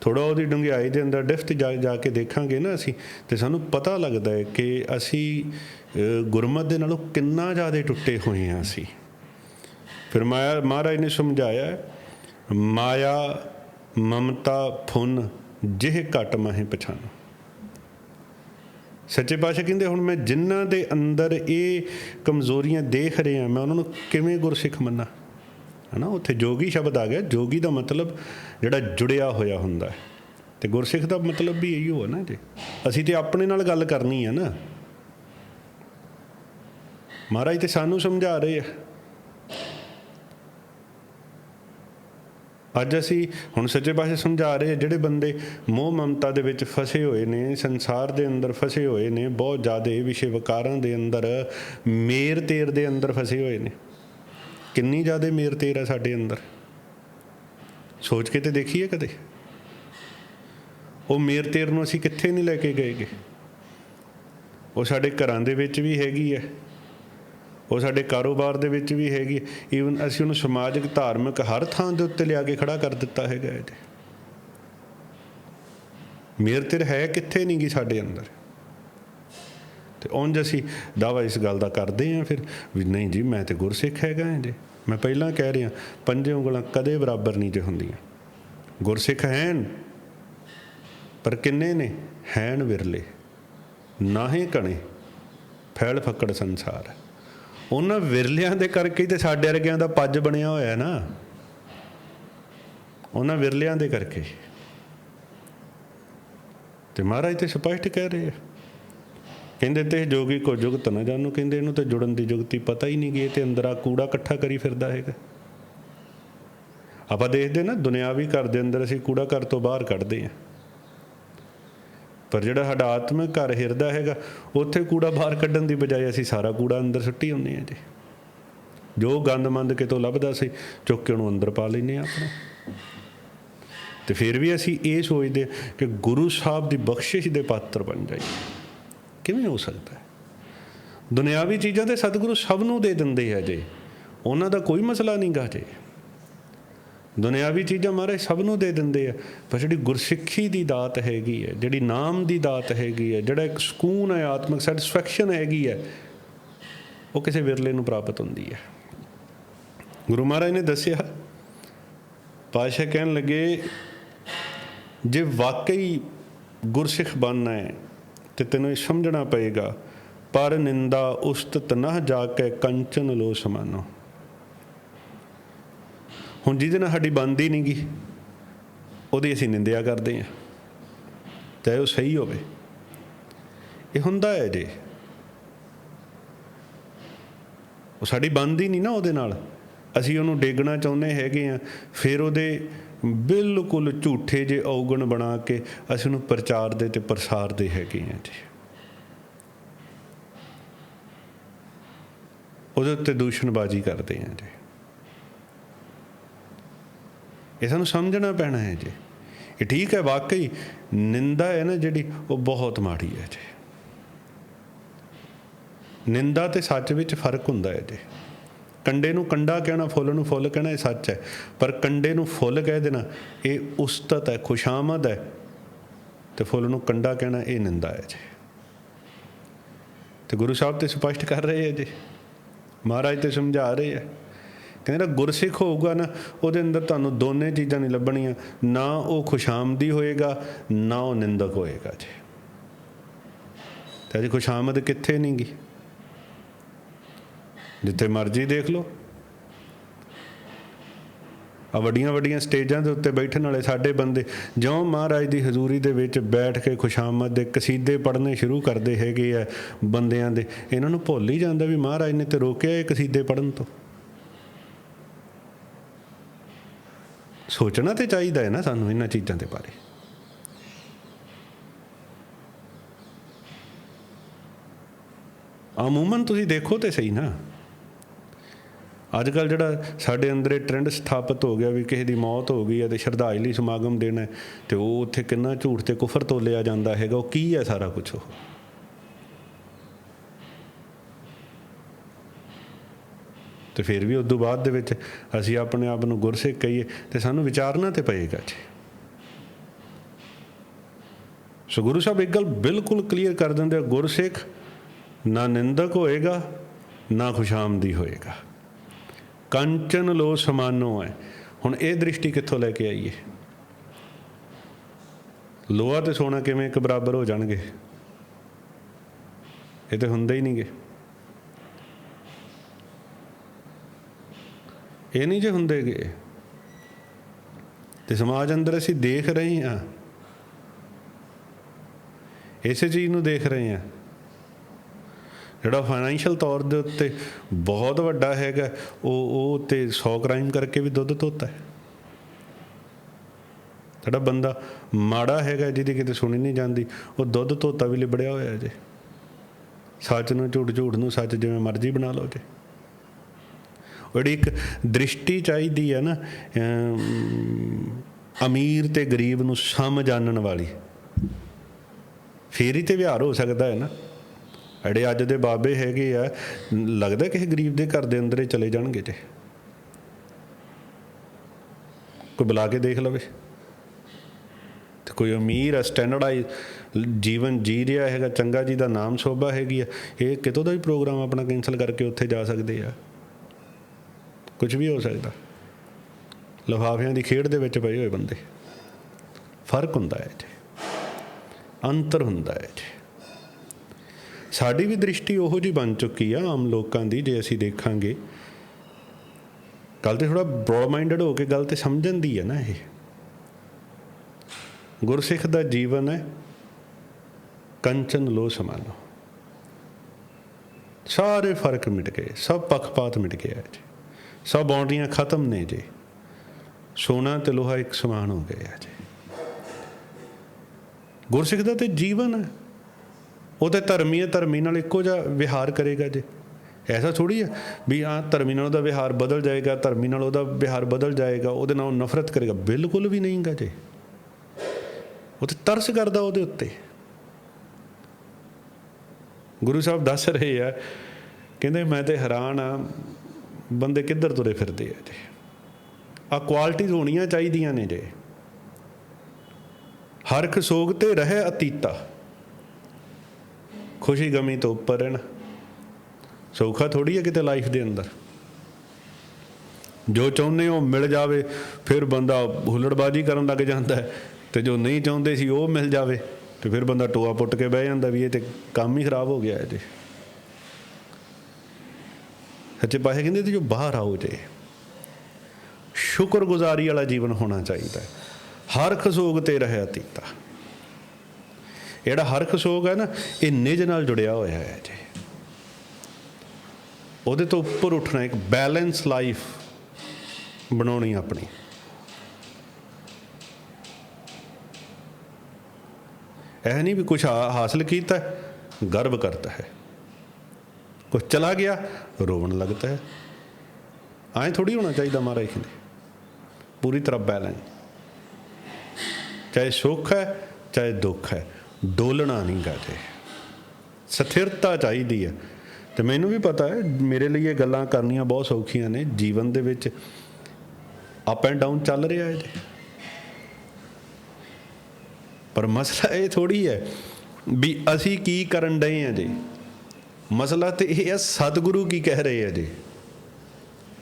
ਥੋੜਾ ਉਹਦੀ ਡੂੰਘਾਈ ਦੇ ਅੰਦਰ ਡਿਫਤ ਜਾ ਜਾ ਕੇ ਦੇਖਾਂਗੇ ਨਾ ਅਸੀਂ, ਤੇ ਸਾਨੂੰ ਪਤਾ ਲੱਗਦਾ ਹੈ ਕਿ ਅਸੀਂ ਗੁਰਮਤ ਦੇ ਨਾਲੋਂ ਕਿੰਨਾ ਜ਼ਿਆਦਾ ਟੁੱਟੇ ਹੋਏ ਹਾਂ ਅਸੀਂ। ਫਿਰ ਮਾਇਆ, ਮਹਾਰਾਜ ਨੇ ਸਮਝਾਇਆ, ਮਾਇਆ, ਮਮਤਾ, ਫੁਨ, ਜਿਹ ਘਟ ਮਹਿ ਪਛਾਨੋ ਸੱਚੇ ਪਾਤਸ਼ਾਹ ਕਹਿੰਦੇ, ਹੁਣ ਮੈਂ ਜਿਨ੍ਹਾਂ ਦੇ ਅੰਦਰ ਇਹ ਕਮਜ਼ੋਰੀਆਂ ਦੇਖ ਰਿਹਾ, ਮੈਂ ਉਹਨਾਂ ਨੂੰ ਕਿਵੇਂ ਗੁਰਸਿੱਖ ਮੰਨਾਂ? ਹਨਾ? ਉੱਥੇ ਜੋਗੀ ਸ਼ਬਦ ਆ ਗਿਆ। ਜੋਗੀ ਦਾ ਮਤਲਬ ਜਿਹੜਾ ਜੁੜਿਆ ਹੋਇਆ ਹੁੰਦਾ ਹੈ। ਤੇ ਗੁਰਸਿੱਖ ਦਾ ਮਤਲਬ ਵੀ ਇਹੀ ਹੋ ਨਾ ਜੀ। ਅਸੀਂ ਤੇ ਆਪਣੇ ਨਾਲ ਗੱਲ ਕਰਨੀ ਹੈ ਨਾ। ਮਹਾਰਾਜ ਤੇ ਸਾਨੂੰ ਸਮਝਾ ਰਹੇ ਆ। ਅੱਜ ਅਸੀਂ ਹੁਣ ਸੱਚੇ ਪਾਸੇ ਸਮਝਾ ਰਹੇ ਜਿਹੜੇ ਬੰਦੇ ਮੋਹ ਮਮਤਾ ਦੇ ਵਿੱਚ ਫਸੇ ਹੋਏ ਨੇ, ਸੰਸਾਰ ਦੇ ਅੰਦਰ ਫਸੇ ਹੋਏ ਨੇ, ਬਹੁਤ ਜ਼ਿਆਦਾ ਵਿਸ਼ੇ ਵਿਕਾਰਾਂ ਦੇ ਅੰਦਰ, ਮੇਰ ਤੇਰ ਦੇ ਅੰਦਰ ਫਸੇ ਹੋਏ ਨੇ। ਕਿੰਨੀ ਜ਼ਿਆਦਾ ਮੇਰ ਤੇਰ ਹੈ ਸਾਡੇ ਅੰਦਰ? ਸੋਚ ਕੇ ਤੇ ਦੇਖੀਏ ਕਦੇ? ਉਹ ਮੇਰ ਤੇਰ ਨੂੰ ਅਸੀਂ ਕਿੱਥੇ ਨਹੀਂ ਲੈ ਕੇ ਗਏਗੇ? ਉਹ ਸਾਡੇ ਘਰਾਂ ਦੇ ਵਿੱਚ ਵੀ ਹੈਗੀ ਹੈ। ਉਹ ਸਾਡੇ ਕਾਰੋਬਾਰ ਦੇ ਵਿੱਚ ਵੀ ਹੈਗੀ ਈਵਨ ਅਸੀਂ ਉਹਨੂੰ ਸਮਾਜਿਕ, ਧਾਰਮਿਕ ਹਰ ਥਾਂ ਦੇ ਉੱਤੇ ਲਿਆ ਕੇ ਖੜਾ ਕਰ ਦਿੱਤਾ ਹੈਗਾ ਇਹਦੇ ਮੇਰ ਤੇਰ ਹੈ ਕਿੱਥੇ ਨਹੀਂ ਗਈ ਸਾਡੇ ਅੰਦਰ? ਤੇ ਉਂਝ ਅਸੀਂ ਦਾਵਾ ਇਸ ਗੱਲ ਦਾ ਕਰਦੇ ਆਂ ਫਿਰ ਵੀ ਨਹੀਂ ਜੀ, ਮੈਂ ਤੇ ਗੁਰਸਿੱਖ ਹੈਗਾ ਹਾਂ ਜੀ। ਮੈਂ ਪਹਿਲਾਂ ਕਹਿ ਰਿਹਾ ਪੰਜੇ ਉਂਗਲਾਂ ਕਦੇ ਬਰਾਬਰ ਨਹੀਂ ਜੇ ਹੁੰਦੀਆਂ। ਗੁਰਸਿੱਖ ਹੈਨ, ਪਰ ਕਿੰਨੇ ਨੇ? ਹੈਨ ਵਿਰਲੇ ਨਾਹੇ ਕਣੇ, ਫੈਲ ਫੱਕੜ ਸੰਸਾਰ। ਉਹਨਾਂ ਵਿਰਲਿਆਂ ਦੇ ਕਰਕੇ ਹੀ ਤੇ ਸਾਡੇ ਵਰਗਿਆਂ ਦਾ ਪੱਜ ਬਣਿਆ ਹੋਇਆ ਹੈ ਨਾ। ਉਹਨਾਂ ਵਿਰਲਿਆਂ ਦੇ ਕਰਕੇ। ਤੇ ਮਹਾਰਾਜ ਤੇ ਸਪਸ਼ਟ ਕਹਿ ਰਹੇ ਆ। ਕਹਿੰਦੇ ਤੇ ਜੋਗੀ ਕੋ ਜੁਗਤ ਨਾ ਜਾਣੂ ਕਹਿੰਦੇ ਇਹਨੂੰ ਤੇ ਜੁੜਨ ਦੀ ਜੁਗਤੀ ਪਤਾ ਹੀ ਨਹੀਂ ਗਈ ਤੇ ਅੰਦਰ ਆ ਕੂੜਾ ਇਕੱਠਾ ਕਰੀ ਫਿਰਦਾ ਹੈਗਾ। ਆਪਾਂ ਦੇਖਦੇ ਨਾ ਦੁਨਿਆਵੀ ਘਰ ਦੇ ਅੰਦਰ ਅਸੀਂ ਕੂੜਾ ਘਰ ਤੋਂ ਬਾਹਰ ਕੱਢਦੇ ਆ ਪਰ ਜਿਹੜਾ ਸਾਡਾ ਆਤਮਿਕ ਘਰ ਹਿਰਦਾ ਹੈਗਾ, ਉੱਥੇ ਕੂੜਾ ਬਾਹਰ ਕੱਢਣ ਦੀ ਬਜਾਏ ਅਸੀਂ ਸਾਰਾ ਕੂੜਾ ਅੰਦਰ ਸੁੱਟੀ ਹੁੰਦੇ ਆ ਜੀ। ਜੋ ਗੰਦਮੰਦ ਕਿਤੋਂ ਲੱਭਦਾ ਸੀ, ਚੁੱਕ ਕੇ ਉਹਨੂੰ ਅੰਦਰ ਪਾ ਲੈਨੇ ਆ ਆਪਣਾ ਤੇ ਫਿਰ ਵੀ ਅਸੀਂ ਇਹ ਸੋਚਦੇ ਕਿ ਗੁਰੂ ਸਾਹਿਬ ਦੀ ਬਖਸ਼ਿਸ਼ ਦੇ ਪਾਤਰ ਬਣ ਜਾਈਏ। ਕਿਵੇਂ ਹੋ ਸਕਦਾ ਹੈ? ਦੁਨਿਆਵੀ ਚੀਜ਼ਾਂ ਤੇ ਸਤਿਗੁਰੂ ਸਭ ਨੂੰ ਦੇ ਦਿੰਦੇ ਆ ਜੇ। ਉਹਨਾਂ ਦਾ ਕੋਈ ਮਸਲਾ ਨਹੀਂ ਗਾ ਜੇ। ਦੁਨਿਆਵੀ ਚੀਜ਼ਾਂ ਮਹਾਰਾਜ ਸਭ ਨੂੰ ਦੇ ਦਿੰਦੇ ਆ। ਪਰ ਜਿਹੜੀ ਗੁਰਸਿੱਖੀ ਦੀ ਦਾਤ ਹੈਗੀ ਹੈ, ਜਿਹੜੀ ਨਾਮ ਦੀ ਦਾਤ ਹੈਗੀ ਹੈ, ਜਿਹੜਾ ਇੱਕ ਸਕੂਨ ਹੈ, ਆਤਮਿਕ ਸੈਟੀਸਫੈਕਸ਼ਨ ਹੈਗੀ ਹੈ, ਉਹ ਕਿਸੇ ਵਿਰਲੇ ਨੂੰ ਪ੍ਰਾਪਤ ਹੁੰਦੀ ਹੈ। ਗੁਰੂ ਮਹਾਰਾਜ ਨੇ ਦੱਸਿਆ ਪਾਸ਼ਾ ਕਹਿਣ ਲੱਗੇ, ਜੇ ਵਾਕਈ ਗੁਰਸਿੱਖ ਬਣਨਾ ਹੈ ਤੇ ਤੈਨੂੰ ਇਹ ਸਮਝਣਾ ਪਏਗਾ। ਪਰ ਨਿੰਦਾ ਉਸਤ ਤਨਹ ਜਾ ਕੇ ਕੰਚਨ ਲੋ ਸਮਾਨੋ। ਹੁਣ ਜਿਹਦੇ ਨਾਲ ਸਾਡੀ ਬਣਦੀ ਨਹੀਂ ਗੀ ਉਹਦੀ ਅਸੀਂ ਨਿੰਦਿਆ ਕਰਦੇ ਹਾਂ ਚਾਹੇ ਉਹ ਸਹੀ ਹੋਵੇ। ਇਹ ਹੁੰਦਾ ਹੈ ਜੀ। ਉਹ ਸਾਡੀ ਬਣਦੀ ਨਹੀਂ ਨਾ ਉਹਦੇ ਨਾਲ। ਅਸੀਂ ਉਹਨੂੰ ਡੇਗਣਾ ਚਾਹੁੰਦੇ ਹੈਗੇ ਆ ਫਿਰ ਉਹਦੇ ਬਿਲਕੁਲ ਝੂਠੇ ਜੇ ਔਗਣ ਬਣਾ ਕੇ ਅਸੀਂ ਉਹਨੂੰ ਪ੍ਰਚਾਰ ਦੇ ਤੇ ਪ੍ਰਸਾਰ ਦੇ ਹੈਗੇ ਆ ਜੀ। ਉਹਦੇ ਉੱਤੇ ਦੂਸ਼ਣਬਾਜ਼ੀ ਕਰਦੇ ਆ ਜੀ। ਇਹ ਸਾਨੂੰ ਸਮਝਣਾ ਪੈਣਾ ਹੈ ਜੀ। ਇਹ ਠੀਕ ਹੈ, ਵਾਕਈ ਨਿੰਦਾ ਹੈ ਨਾ ਜਿਹੜੀ, ਉਹ ਬਹੁਤ ਮਾੜੀ ਹੈ ਜੀ। ਨਿੰਦਾ ਤੇ ਸੱਚ ਵਿੱਚ ਫ਼ਰਕ ਹੁੰਦਾ ਹੈ ਜੀ। ਕੰਡੇ ਨੂੰ ਕੰਡਾ ਕਹਿਣਾ, ਫੁੱਲ ਨੂੰ ਫੁੱਲ ਕਹਿਣਾ, ਇਹ ਸੱਚ ਹੈ। ਪਰ ਕੰਡੇ ਨੂੰ ਫੁੱਲ ਕਹਿ ਦੇਣਾ, ਇਹ ਉਸਤਤ ਹੈ, ਖੁਸ਼ਾਮਦ ਹੈ। ਤੇ ਫੁੱਲ ਨੂੰ ਕੰਡਾ ਕਹਿਣਾ, ਇਹ ਨਿੰਦਾ ਹੈ ਜੀ। ਤੇ ਗੁਰੂ ਸਾਹਿਬ ਤੇ ਸਪਸ਼ਟ ਕਰ ਰਹੇ ਹੈ ਜੀ। ਮਹਾਰਾਜ ਤੇ ਸਮਝਾ ਰਹੇ ਹੈ। ਕਹਿੰਦੇ ਨਾ, ਗੁਰਸਿੱਖ ਹੋਊਗਾ ਨਾ, ਉਹਦੇ ਅੰਦਰ ਤੁਹਾਨੂੰ ਦੋਨੇ ਚੀਜ਼ਾਂ ਨਹੀਂ ਲੱਭਣੀਆਂ। ਨਾ ਉਹ ਖੁਸ਼ਾਮਦੀ ਹੋਏਗਾ, ਨਾ ਉਹ ਨਿੰਦਕ ਹੋਏਗਾ ਜੀ। ਤੇ ਅਜੀ ਖੁਸ਼ਾਮਦ ਕਿੱਥੇ ਨਹੀਂ ਗਈ ਜਿੱਥੇ ਮਰਜ਼ੀ ਦੇਖ ਲਓ। ਆ ਵੱਡੀਆਂ ਵੱਡੀਆਂ ਸਟੇਜਾਂ ਦੇ ਉੱਤੇ ਬੈਠਣ ਵਾਲੇ ਸਾਡੇ ਬੰਦੇ, ਜਿਉਂ ਮਹਾਰਾਜ ਦੀ ਹਜ਼ੂਰੀ ਦੇ ਵਿੱਚ ਬੈਠ ਕੇ ਖੁਸ਼ਾਮਦ ਦੇ ਕਸੀਦੇ ਪੜ੍ਹਨੇ ਸ਼ੁਰੂ ਕਰਦੇ ਹੈਗੇ ਆ ਬੰਦਿਆਂ ਦੇ, ਇਹਨਾਂ ਨੂੰ ਭੁੱਲ ਹੀ ਜਾਂਦਾ ਵੀ ਮਹਾਰਾਜ ਨੇ ਤੇ ਰੋਕਿਆ ਇਹ ਕਸੀਦੇ ਪੜ੍ਹਨ ਤੋਂ। ਸੋਚਣਾ ਤੇ ਚਾਹੀਦਾ ਹੈ ਨਾ ਸਾਨੂੰ ਇਹਨਾਂ ਚੀਜ਼ਾਂ ਦੇ ਬਾਰੇ। ਅਮੂਮਨ ਤੁਸੀਂ ਦੇਖੋ ਤੇ ਸਹੀ ਨਾ। ਅੱਜ ਕੱਲ ਜਿਹੜਾ ਸਾਡੇ ਅੰਦਰ ਇਹ ਟ੍ਰੈਂਡ ਸਥਾਪਿਤ ਹੋ ਗਿਆ ਵੀ ਕਿਸੇ ਦੀ ਮੌਤ ਹੋ ਗਈ ਹੈ ਤੇ ਸ਼ਰਧਾਂਜਲੀ ਸਮਾਗਮ ਦੇਣਾ ਹੈ, ਤੇ ਉਹ ਉੱਥੇ ਕਿੰਨਾ ਝੂਠ ਤੇ ਕੁਫਰ ਤੋਲਿਆ ਜਾਂਦਾ ਹੈਗਾ ਉਹ ਕੀ ਹੈ ਸਾਰਾ ਕੁਝ ਉਹ? ਤੇ ਫਿਰ ਵੀ ਉਸ ਤੋਂ ਬਾਅਦ ਦੇ ਵਿੱਚ ਅਸੀਂ ਆਪਣੇ ਆਪ ਨੂੰ ਗੁਰਸਿੱਖ ਕਹੀਏ ਤੇ ਸਾਨੂੰ ਵਿਚਾਰਨਾ ਤੇ ਪਏਗਾ ਜੀ। ਸੋ ਗੁਰੂ ਸਾਹਿਬ ਇੱਕ ਗੱਲ ਬਿਲਕੁਲ ਕਲੀਅਰ ਕਰ ਦਿੰਦੇ ਆ ਗੁਰਸਿੱਖ ਨਾ ਨਿੰਦਕ ਹੋਏਗਾ ਨਾ ਖੁਸ਼ਾਮਦੀ ਹੋਏਗਾ। ਕੰਚਨ ਲੋ ਸਮਾਨੋ ਹੈ। ਹੁਣ ਇਹ ਦ੍ਰਿਸ਼ਟੀ ਕਿੱਥੋਂ ਲੈ ਕੇ ਆਈਏ? ਲੋਹਾ ਤੇ ਸੋਨਾ ਕਿਵੇਂ ਇੱਕ ਬਰਾਬਰ ਹੋ ਜਾਣਗੇ? ਇਹ ਤੇ ਹੁੰਦੇ ਹੀ ਨਹੀਂਗੇ। ਇਹ ਨਹੀਂ ਜੇ ਹੁੰਦੇਗੇ। ਤੇ ਸਮਾਜ ਅੰਦਰ ਅਸੀਂ ਦੇਖ ਰਹੇ ਹਾਂ। ਇਸੇ ਚੀਜ਼ ਨੂੰ ਦੇਖ ਰਹੇ ਹਾਂ। ਜਿਹੜਾ ਫਾਈਨੈਂਸ਼ੀਅਲ ਤੌਰ ਦੇ ਉੱਤੇ ਬਹੁਤ ਵੱਡਾ ਹੈਗਾ, ਉਹ ਉਹ ਤੇ 100 ਕ੍ਰਾਈਮ ਕਰਕੇ ਵੀ ਦੁੱਧ ਧੋਤਾ ਹੈ। ਜਿਹੜਾ ਬੰਦਾ ਮਾੜਾ ਹੈਗਾ, ਜਿਹਦੀ ਕਿਤੇ ਸੁਣੀ ਨਹੀਂ ਜਾਂਦੀ, ਉਹ ਦੁੱਧ ਧੋਤਾ ਵੀ ਲਿਬੜਿਆ ਹੋਇਆ ਜੇ। ਸੱਚ ਨੂੰ ਝੂਠ ਝੂਠ ਨੂੰ ਸੱਚ ਜਿਵੇਂ ਮਰਜ਼ੀ ਬਣਾ ਲਓ ਜੇ। ਉਹ ਜਿਹੜੀ ਇੱਕ ਦ੍ਰਿਸ਼ਟੀ ਚਾਹੀਦੀ ਹੈ ਨਾ ਅਮੀਰ ਤੇ ਗਰੀਬ ਨੂੰ ਸਮ ਜਾਣਨ ਵਾਲੀ। ਫੇਰ ਹੀ ਤੇ ਵਿਹਾਰ ਹੋ ਸਕਦਾ ਹੈ ਨਾ। ਜਿਹੜੇ ਅੱਜ ਦੇ ਬਾਬੇ ਹੈਗੇ ਆ, ਲੱਗਦਾ ਕਿਸੇ ਗਰੀਬ ਦੇ ਘਰ ਦੇ ਅੰਦਰ ਚਲੇ ਜਾਣਗੇ ਜੇ ਕੋਈ ਬੁਲਾ ਕੇ ਦੇਖ ਲਵੇ। ਤੇ ਕੋਈ ਅਮੀਰ ਆ ਸਟੈਂਡਰਡਾਈਜ਼ ਜੀਵਨ ਜੀ ਰਿਹਾ ਹੈਗਾ, ਚੰਗਾ ਜੀ ਦਾ ਨਾਮ ਸੋਭਾ ਹੈਗੀ ਆ, ਇਹ ਕਿਤੋਂ ਦਾ ਵੀ ਪ੍ਰੋਗਰਾਮ ਆਪਣਾ ਕੈਨਸਲ ਕਰਕੇ ਉੱਥੇ ਜਾ ਸਕਦੇ ਆ? ਕੁਝ ਵੀ ਹੋ ਸਕਦਾ। ਲਿਫਾਫਿਆਂ ਦੀ ਖੇਡ ਦੇ ਵਿੱਚ ਪਏ ਹੋਏ ਬੰਦੇ। ਫ਼ਰਕ ਹੁੰਦਾ ਹੈ ਜੀ ਅੰਤਰ ਹੁੰਦਾ ਹੈ ਜੀ ਸਾਡੀ ਵੀ ਦ੍ਰਿਸ਼ਟੀ ਉਹੋ ਜੀ ਬਣ ਚੁੱਕੀ ਆ ਆਮ ਲੋਕਾਂ ਦੀ ਜੇ ਅਸੀਂ ਦੇਖਾਂਗੇ। ਗੱਲ ਤੇ ਥੋੜਾ ਬ੍ਰੌਡ ਮਾਈਂਡਡ ਹੋ ਕੇ ਗੱਲ ਤੇ ਸਮਝਣ ਦੀ ਹੈ ਨਾ ਇਹ। ਗੁਰਸਿੱਖ ਦਾ ਜੀਵਨ ਹੈ, ਕੰਚਨ ਲੋ ਸਮਾਨੋ ਸਾਰੇ ਫ਼ਰਕ ਮਿਟ ਗਏ, ਸਭ ਪੱਖਪਾਤ ਮਿਟ ਗਿਆ ਜੀ। ਸਭ ਬਾਉਂਡਰੀਆਂ ਖਤਮ ਨੇ ਜੀ। ਸੋਨਾ ਤੇ ਲੋਹਾ ਇੱਕ ਸਮਾਨ ਹੋ ਗਏ ਆ ਜੀ। ਗੁਰਸਿੱਖ ਦਾ ਤੇ ਜੀਵਨ ਹੈ। ਉਹ ਤਾਂ ਧਰਮੀ ਹੈ ਧਰਮੀ ਨਾਲ ਇੱਕੋ ਜਿਹਾ ਵਿਹਾਰ ਕਰੇਗਾ ਜੇ। ਐਸਾ ਥੋੜੀ ਹੈ ਵੀ ਆ ਧਰਮੀ ਨਾਲ ਉਹਦਾ ਵਿਹਾਰ ਬਦਲ ਜਾਏਗਾ, ਧਰਮੀ ਨਾਲ ਉਹਦਾ ਵਿਹਾਰ ਬਦਲ ਜਾਏਗਾ, ਉਹਦੇ ਨਾਲ ਉਹ ਨਫ਼ਰਤ ਕਰੇਗਾ, ਬਿਲਕੁਲ ਵੀ ਨਹੀਂਗਾ ਜੇ। ਉਹ ਤੇ ਤਰਸ ਕਰਦਾ ਉਹਦੇ ਉੱਤੇ। ਗੁਰੂ ਸਾਹਿਬ ਦੱਸ ਰਹੇ ਆ, ਕਹਿੰਦੇ ਮੈਂ ਤੇ ਹੈਰਾਨ ਆ, ਬੰਦੇ ਕਿੱਧਰ ਤੁਰੇ ਫਿਰਦੇ ਆ ਜੀ। ਆ ਕੁਆਲਿਟੀਜ਼ ਹੋਣੀਆਂ ਚਾਹੀਦੀਆਂ ਨੇ ਜੇ। ਹਰਖ ਸੋਗ ਤੇ ਰਹੇ ਅਤੀਤਾ। ਖੁਸ਼ੀ ਗਮੀ ਤੋਂ ਉੱਪਰ ਹੈ ਨਾ ਸੌਖਾ ਥੋੜੀ ਹੈ ਕਿਤੇ ਲਾਈਫ ਦੇ ਅੰਦਰ। ਜੋ ਚਾਹੁੰਦੇ ਹੋ ਮਿਲ ਜਾਵੇ, ਫਿਰ ਬੰਦਾ ਹੁੱਲੜਬਾਜੀ ਕਰਨ ਲੱਗ ਜਾਂਦਾ ਹੈ। ਤੇ ਜੋ ਨਹੀਂ ਚਾਹੁੰਦੇ ਸੀ ਉਹ ਮਿਲ ਜਾਵੇ, ਤੇ ਫਿਰ ਬੰਦਾ ਟੋਆ ਪੁੱਟ ਕੇ ਬਹਿ ਜਾਂਦਾ ਵੀ ਇਹ ਤੇ ਕੰਮ ਹੀ ਖਰਾਬ ਹੋ ਗਿਆ ਹੈ ਜੀ ਸੱਚੇ ਪਾਸੇ ਕਹਿੰਦੇ ਤੇ ਜੋ ਬਾਹਰ ਆਓ ਜੇ, ਸ਼ੁਕਰਗੁਜ਼ਾਰੀ ਵਾਲਾ ਜੀਵਨ ਹੋਣਾ ਚਾਹੀਦਾ ਹੈ। ਹਰ ਖਸੋਗ ਤੇ ਰਹਿ ਅਤੀਤਾ ਜਿਹੜਾ ਹਰ ਖਸੋਗ ਹੈ ਨਾ, ਇਹ ਨਿਜ ਨਾਲ ਜੁੜਿਆ ਹੋਇਆ ਹੈ ਜੀ। ਉਹਦੇ ਤੋਂ ਉੱਪਰ ਉੱਠਣਾ, ਇੱਕ ਬੈਲੈਂਸ ਲਾਈਫ ਬਣਾਉਣੀ ਆਪਣੀ। ਇਹ ਨਹੀਂ ਵੀ ਕੁਝ ਹਾਸਲ ਕੀਤਾ, ਗਰਵ ਕਰਤਾ ਹੈ। ਕੁਝ ਚਲਾ ਗਿਆ, ਰੋਣ ਲੱਗਦਾ ਹੈ। ਐਂ ਥੋੜੀ ਹੋਣਾ ਚਾਹੀਦਾ ਮਹਾਰਾਜ ਕਹਿੰਦੇ ਪੂਰੀ ਤਰ੍ਹਾਂ ਬੈਲੈਂਸ ਚਾਹੇ ਸੁੱਖ ਹੈ, ਚਾਹੇ ਦੁੱਖ ਹੈ ਡੋਲਣਾ ਨਹੀਂ ਗਾਤੇ ਸਥਿਰਤਾ ਚਾਹੀਦੀ ਹੈ। ਤੇ ਮੈਨੂੰ ਵੀ ਪਤਾ ਹੈ, ਮੇਰੇ ਲਈ ਇਹ ਗੱਲਾਂ ਕਰਨੀਆਂ ਬਹੁਤ ਸੌਖੀਆਂ ਨੇ। ਜੀਵਨ ਦੇ ਵਿੱਚ ਅਪ ਐਂਡ ਡਾਊਨ ਚੱਲ ਰਿਹਾ ਹੈ ਜੀ ਪਰ ਮਸਲਾ ਇਹ ਥੋੜੀ ਹੈ ਵੀ ਅਸੀਂ ਕੀ ਕਰਨ ਡਏ ਆ ਜੀ? ਮਸਲਾ ਤੇ ਇਹ ਹੈ, ਸਤਿਗੁਰੂ ਕੀ ਕਹਿ ਰਹੇ ਆ ਜੀ?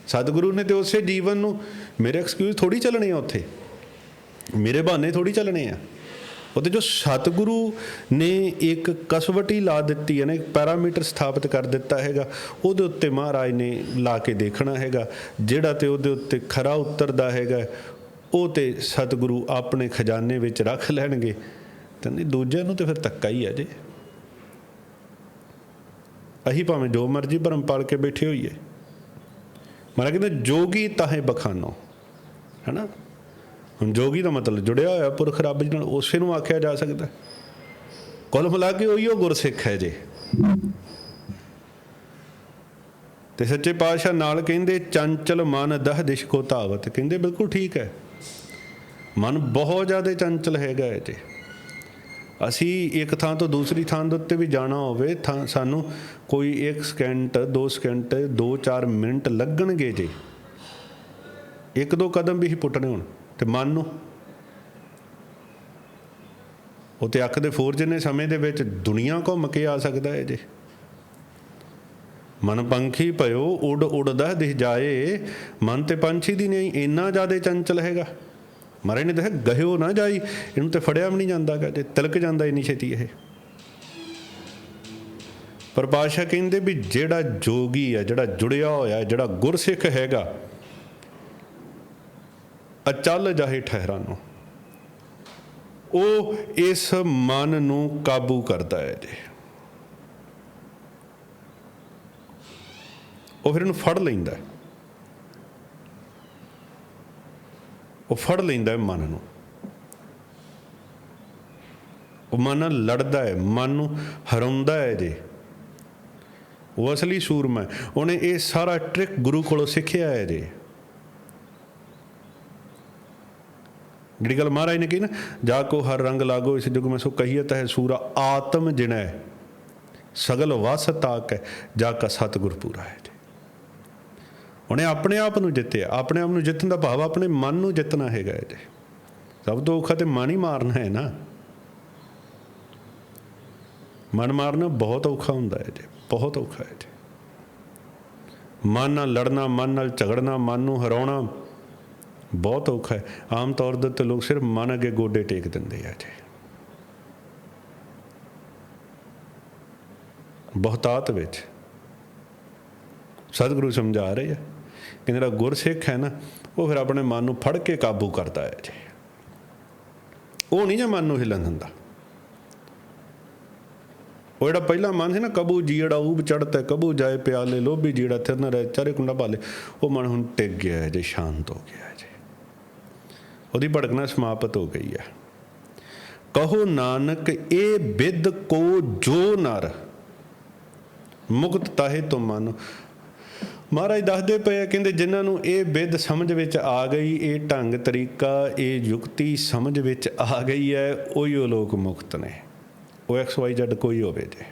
ਸਤਿਗੁਰੂ ਨੇ ਤੇ ਉਸੇ ਜੀਵਨ ਨੂੰ, ਮੇਰੇ ਐਕਸਕਿਊਜ਼ ਥੋੜੀ ਚੱਲਣੇ ਆ ਉੱਥੇ। ਮੇਰੇ ਬਹਾਨੇ ਥੋੜੀ ਚੱਲਣੇ ਆ। ਉਹਦੇ ਜੋ ਸਤਿਗੁਰੂ ਨੇ ਇੱਕ ਕਸਵਟੀ ਲਾ ਦਿੱਤੀ ਹੈ ਨਾ, ਇੱਕ ਪੈਰਾਮੀਟਰ ਸਥਾਪਿਤ ਕਰ ਦਿੱਤਾ ਹੈਗਾ, ਉਹਦੇ ਉੱਤੇ ਮਹਾਰਾਜ ਨੇ ਲਾ ਕੇ ਦੇਖਣਾ ਹੈਗਾ, ਜਿਹੜਾ ਤੇ ਉਹਦੇ ਉੱਤੇ ਖਰਾ ਉਤਰਦਾ ਹੈਗਾ, ਉਹ ਤੇ ਸਤਿਗੁਰੂ ਆਪਣੇ ਖਜ਼ਾਨੇ ਵਿੱਚ ਰੱਖ ਲੈਣਗੇ। ਤਾਂ ਨਹੀਂ, ਦੂਜਿਆਂ ਨੂੰ ਤੇ ਫਿਰ ਧੱਕਾ ਹੀ ਹੈ ਜੇ। ਅਹੀ ਭਾਵੇਂ ਜੋ ਮਰਜ਼ੀ ਭਰਮ ਪਾਲ ਕੇ ਬੈਠੇ ਹੋਈਏ। ਮਾਰਾ ਕਹਿੰਦੇ, ਜੋਗੀ ਤਾਹੇ ਬਖਾਨੋ, ਹੈਨਾ? ਹੁਣ ਜੋਗੀ ਦਾ ਮਤਲਬ ਜੁੜਿਆ ਹੋਇਆ ਪੁਰਖ ਰੱਬ ਜੀ ਨਾਲ, ਉਸੇ ਨੂੰ ਆਖਿਆ ਜਾ ਸਕਦਾ। ਕੁੱਲ ਮਿਲਾ ਕੇ ਉਹੀ ਉਹ ਗੁਰਸਿੱਖ ਹੈ ਜੇ। ਤੇ ਸੱਚੇ ਪਾਤਸ਼ਾਹ ਨਾਲ ਕਹਿੰਦੇ, ਚੰਚਲ ਮਨ ਦਹ ਦਿਸ਼ ਕੋ ਧਾਵਤ। ਕਹਿੰਦੇ, ਬਿਲਕੁਲ ਠੀਕ ਹੈ। ਮਨ ਬਹੁਤ ਜ਼ਿਆਦਾ ਚੰਚਲ ਹੈਗਾ ਹੈ ਜੀ। ਅਸੀਂ ਇੱਕ ਥਾਂ ਤੋਂ ਦੂਸਰੀ ਥਾਂ ਦੇ ਉੱਤੇ ਵੀ ਜਾਣਾ ਹੋਵੇ, ਥਾਂ ਸਾਨੂੰ ਕੋਈ 1 ਸਕਿੰਟ 2 ਸਕਿੰਟ 2-4 ਮਿੰਟ ਲੱਗਣਗੇ ਜੀ। ਇੱਕ ਦੋ ਕਦਮ ਵੀ ਹੀ ਪੁੱਟਣੇ ਹੋਣ। ਤੇ ਮਨ ਨੂੰ। ਉਹ ਤੇ ਅੱਖ ਦੇ ਫੋਰ ਜਿੰਨੇ ਸਮੇਂ ਦੇ ਵਿੱਚ ਦੁਨੀਆ ਘੁੰਮ ਕੇ ਆ ਸਕਦਾ ਹੈ ਜੇ। ਮਨ ਪੰਖੀ ਭਇਓ, ਉਡ ਉਡਦਾ ਦਿਖ ਜਾਏ। ਮਨ ਤੇ ਪੰਛੀ ਦੀ ਨਹੀਂ, ਇੰਨਾ ਜ਼ਿਆਦਾ ਚੰਚਲ ਹੈਗਾ। ਮਹਾਰਾਜ ਨੇ ਦੱਸਿਆ, ਗਹਿਓ ਨਾ ਜਾਈ, ਇਹਨੂੰ ਤੇ ਫੜਿਆ ਵੀ ਨਹੀਂ ਜਾਂਦਾਗਾ ਜੇ ਤਿਲਕ ਜਾਂਦਾ ਇੰਨੀ ਛੇਤੀ ਇਹ। ਪਰ ਪਾਸ਼ਾ ਕਹਿੰਦੇ ਵੀ ਜਿਹੜਾ ਜੋਗੀ ਹੈ, ਜਿਹੜਾ ਜੁੜਿਆ ਹੋਇਆ, ਜਿਹੜਾ ਗੁਰਸਿੱਖ ਹੈਗਾ ਅਚਲ ਜਾਹੇ ਠਹਿਰਾਂ ਨੂੰ ਉਹ ਇਸ ਮਨ ਨੂੰ ਕਾਬੂ ਕਰਦਾ ਹੈ ਜੀ। ਉਹ ਫਿਰ ਇਹਨੂੰ ਫੜ ਲੈਂਦਾ ਹੈ। ਉਹ ਫੜ ਲੈਂਦਾ ਹੈ ਮਨ ਨੂੰ। ਉਹ ਮਨ ਨਾਲ ਲੜਦਾ ਹੈ, ਮਨ ਨੂੰ ਹਰਾਉਂਦਾ ਹੈ ਜੇ। ਉਹ ਅਸਲੀ ਸੂਰਮਾ ਹੈ। ਉਹਨੇ ਇਹ ਸਾਰਾ ਟ੍ਰਿਕ ਗੁਰੂ ਕੋਲੋਂ ਸਿੱਖਿਆ ਹੈ ਜੇ। ਜਿਹੜੀ ਗੱਲ ਮਹਾਰਾਜ ਨੇ ਕਹੀ ਨਾ, ਜਾ ਕੋ ਹਰ ਰੰਗ ਲਾਗੋ, ਇਸ ਜੁਗ ਮੈਂ ਸੋ ਕਹੀਤ ਹੈ ਸੂਰਾ ਆਤਮ ਜਿਣੈ, ਸਗਲ ਵਸ ਤਾਕ ਹੈ ਜਾ ਕਾ ਸਤਿਗੁਰ ਪੂਰਾ ਹੈ ਉਹਨੇ ਆਪਣੇ ਆਪ ਨੂੰ ਜਿੱਤਿਆ, ਆਪਣੇ ਆਪ ਨੂੰ ਜਿੱਤਣ ਦਾ ਭਾਵ ਆਪਣੇ ਮਨ ਨੂੰ ਜਿੱਤਣਾ ਹੈਗਾ ਜੇ। ਸਭ ਤੋਂ ਔਖਾ ਤੇ ਮਨ ਹੀ ਮਾਰਨਾ ਹੈ ਨਾ। ਮਨ ਮਾਰਨਾ ਬਹੁਤ ਔਖਾ ਹੁੰਦਾ ਹੈ ਜੀ, ਬਹੁਤ ਔਖਾ ਹੈ ਜੀ। ਮਨ ਨਾਲ ਲੜਨਾ, ਮਨ ਨਾਲ ਝਗੜਨਾ, ਮਨ ਨੂੰ ਹਰਾਉਣਾ ਬਹੁਤ ਔਖਾ ਹੈ। ਆਮ ਤੌਰ ਦੇ ਉੱਤੇ ਲੋਕ ਸਿਰਫ ਮਨ ਅੱਗੇ ਗੋਡੇ ਟੇਕ ਦਿੰਦੇ ਆ ਜੀ। ਬਹੁਤਾਤ ਵਿੱਚ। ਸਤਿਗੁਰੂ ਸਮਝਾ ਰਹੇ ਆ ਕਿ ਜਿਹੜਾ ਗੁਰਸਿੱਖ ਹੈ ਨਾ, ਉਹ ਫਿਰ ਆਪਣੇ ਮਨ ਨੂੰ ਫੜ ਕੇ ਕਾਬੂ ਕਰਦਾ ਹੈ ਜੀ। ਉਹ ਨਹੀਂ ਜੇ ਮਨ ਨੂੰ ਹਿਲਣ ਦਿੰਦਾ। ਉਹ ਜਿਹੜਾ ਪਹਿਲਾ ਮਨ ਸੀ ਨਾ, ਕਬੂ ਜੀੜਾ ਊਬ ਚੜਤਾ ਕਬੂ ਜਾਏ ਪਿਆਲੇ, ਲੋਭੀ ਜੀੜਾ ਥਿਰ ਨਾ ਰਹੇ, ਚਾਰੇ ਕੁੰਡਾ ਭਾਲੇ, ਉਹ ਮਨ ਹੁਣ ਟਿਕ ਗਿਆ ਹੈ ਜੇ, ਸ਼ਾਂਤ ਹੋ ਗਿਆ ਹੈ। ਜੀ ਉਹਦੀ ਭੜਕਣਾ ਸਮਾਪਤ ਹੋ ਗਈ ਹੈ। ਕਹੋ ਨਾਨਕ, ਇਹ ਬਿਦ ਕੋ ਜੋ ਨਰ ਮੁਕਤ ਤਾਹੇ ਤੋਂ ਮਨ। ਮਹਾਰਾਜ ਦੱਸਦੇ ਪਏ ਆ, ਕਹਿੰਦੇ ਜਿਨ੍ਹਾਂ ਨੂੰ ਇਹ ਬਿਦ ਸਮਝ ਵਿੱਚ ਆ ਗਈ, ਇਹ ਢੰਗ ਤਰੀਕਾ, ਇਹ ਯੁਕਤੀ ਸਮਝ ਵਿੱਚ ਆ ਗਈ ਹੈ, ਉਹੀ ਉਹ ਲੋਕ ਮੁਕਤ ਨੇ। ਉਹ ਐਕਸ ਵਾਈ ਜ਼ੈਡ ਕੋਈ ਹੋਵੇ ਜੇ।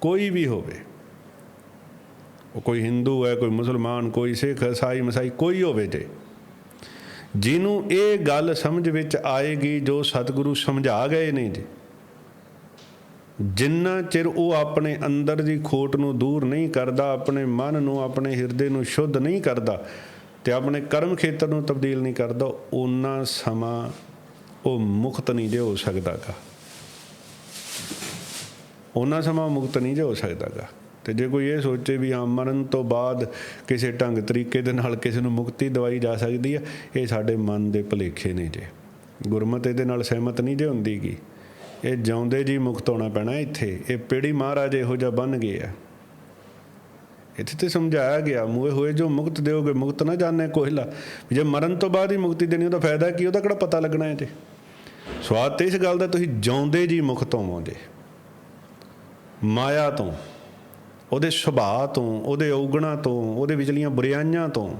ਕੋਈ ਵੀ ਹੋਵੇ। ਉਹ ਕੋਈ ਹਿੰਦੂ ਹੈ, ਕੋਈ ਮੁਸਲਮਾਨ ਕੋਈ ਸਿੱਖ ਈਸਾਈ ਮਸਾਈ ਕੋਈ ਹੋਵੇ ਜੇ। ਜਿਹਨੂੰ ਇਹ ਗੱਲ ਸਮਝ ਵਿੱਚ ਆਏਗੀ, ਜੋ ਸਤਿਗੁਰੂ ਸਮਝਾ ਗਏ ਨੇ ਜੀ। ਜਿੰਨਾ ਚਿਰ ਉਹ ਆਪਣੇ ਅੰਦਰ ਦੀ ਖੋਟ ਨੂੰ ਦੂਰ ਨਹੀਂ ਕਰਦਾ, ਆਪਣੇ ਮਨ ਨੂੰ, ਆਪਣੇ ਹਿਰਦੇ ਨੂੰ ਸ਼ੁੱਧ ਨਹੀਂ ਕਰਦਾ ਤੇ ਆਪਣੇ ਕਰਮ ਖੇਤਰ ਨੂੰ ਤਬਦੀਲ ਨਹੀਂ ਕਰਦਾ ਉਹਨਾਂ ਸਮਾਂ ਉਹ ਮੁਕਤ ਨਹੀਂ ਜੇ ਹੋ ਸਕਦਾਗਾ। ਉਹਨਾਂ ਸਮਾਂ ਮੁਕਤ ਨਹੀਂ ਜੇ ਹੋ ਸਕਦਾਗਾ। ਤੇ ਜੇ ਕੋਈ ਇਹ ਸੋਚੇ ਵੀ ਹਾਂ, ਮਰਨ ਤੋਂ ਬਾਅਦ ਕਿਸੇ ਢੰਗ ਤਰੀਕੇ ਦੇ ਨਾਲ ਕਿਸੇ ਨੂੰ ਮੁਕਤੀ ਦਵਾਈ ਜਾ ਸਕਦੀ ਹੈ, ਇਹ ਸਾਡੇ ਮਨ ਦੇ ਭੁਲੇਖੇ ਨੇ ਜੇ। ਗੁਰਮਤ ਇਹਦੇ ਨਾਲ ਸਹਿਮਤ ਨਹੀਂ ਜੇ ਹੁੰਦੀਗੀ ਇਹ ਜਿਉਂਦੇ ਜੀ ਮੁਕਤ ਹੋਣਾ ਪੈਣਾ ਇੱਥੇ। ਇਹ ਪੀੜੀ ਮਹਾਰਾਜ ਇਹੋ ਜਿਹਾ ਬਣ ਗਏ ਆ। ਇੱਥੇ ਤੇ ਸਮਝਾਇਆ ਗਿਆ ਮੂਏ ਹੋਏ ਜੋ ਮੁਕਤ ਦਿਓਗੇ, ਮੁਕਤ ਨਾ ਜਾਣੇ ਕੋਹਿਲਾ ਜੇ ਮਰਨ ਤੋਂ ਬਾਅਦ ਹੀ ਮੁਕਤੀ ਦੇਣੀ, ਉਹਦਾ ਫਾਇਦਾ ਕੀ, ਉਹਦਾ ਕਿਹੜਾ ਪਤਾ ਲੱਗਣਾ ਹੈ ਤੇ? ਸਵਾਦ ਤੇ ਇਸ ਗੱਲ ਦਾ ਤੁਸੀਂ ਜਿਉਂਦੇ ਜੀ ਮੁਕਤ ਹੋਵੋਗੇ। ਮਾਇਆ ਤੋਂ। ਉਹਦੇ ਸੁਭਾਅ ਤੋਂ, ਉਹਦੇ ਔਗਣਾ ਤੋਂ, ਉਹਦੇ ਵਿਚਲੀਆਂ ਬੁਰਾਈਆਂ ਤੋਂ।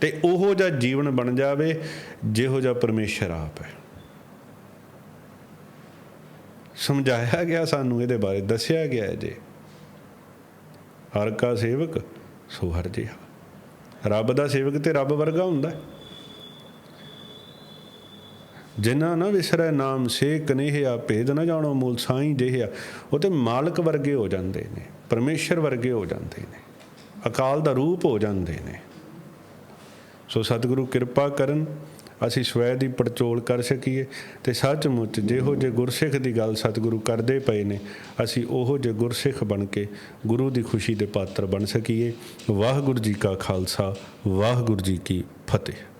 ਤੇ ਉਹੋ ਜਿਹਾ ਜੀਵਨ ਬਣ ਜਾਵੇ, ਜਿਹੋ ਜਿਹਾ ਪਰਮੇਸ਼ਰ ਆਪ ਹੈ। ਸਮਝਾਇਆ ਗਿਆ ਸਾਨੂੰ, ਇਹਦੇ ਬਾਰੇ ਦੱਸਿਆ ਗਿਆ ਹੈ ਜੀ। ਹਰ ਕਾ ਸੇਵਕ ਸੋ ਹਰ ਜਿਹਾ। ਰੱਬ ਦਾ ਸੇਵਕ ਤੇ ਰੱਬ ਵਰਗਾ ਹੁੰਦਾ ਹੈ। ਜਿਨ੍ਹਾਂ ਨਾ ਵਿਸਰੈ ਨਾਮ ਸੇ ਕਨੇਹਿਆ, ਭੇਦ ਨਾ ਜਾਣੋ ਮੂਲ ਸਾਈਂ ਜਿਹਾ ਉਹ ਤੇ ਮਾਲਕ ਵਰਗੇ ਹੋ ਜਾਂਦੇ ਨੇ, ਪਰਮੇਸ਼ਰ ਵਰਗੇ ਹੋ ਜਾਂਦੇ ਨੇ, ਅਕਾਲ ਦਾ ਰੂਪ ਹੋ ਜਾਂਦੇ ਨੇ। ਸੋ ਸਤਿਗੁਰੂ ਕਿਰਪਾ ਕਰਨ, ਅਸੀਂ ਸਵੈ ਦੀ ਪੜਚੋਲ ਕਰ ਸਕੀਏ ਤੇ ਸੱਚਮੁੱਚ ਜਿਹੋ ਜੇ ਗੁਰਸਿੱਖ ਦੀ ਗੱਲ ਸਤਿਗੁਰੂ ਕਰਦੇ ਪਏ ਨੇ, ਅਸੀਂ ਉਹੋ ਜੇ ਗੁਰਸਿੱਖ ਬਣ ਕੇ ਗੁਰੂ ਦੀ ਖੁਸ਼ੀ ਦੇ ਪਾਤਰ ਬਣ ਸਕੀਏ। ਵਾਹਿਗੁਰੂ ਜੀ ਕਾ ਖਾਲਸਾ, ਵਾਹਿਗੁਰੂ ਜੀ ਕੀ ਫਤਿਹ।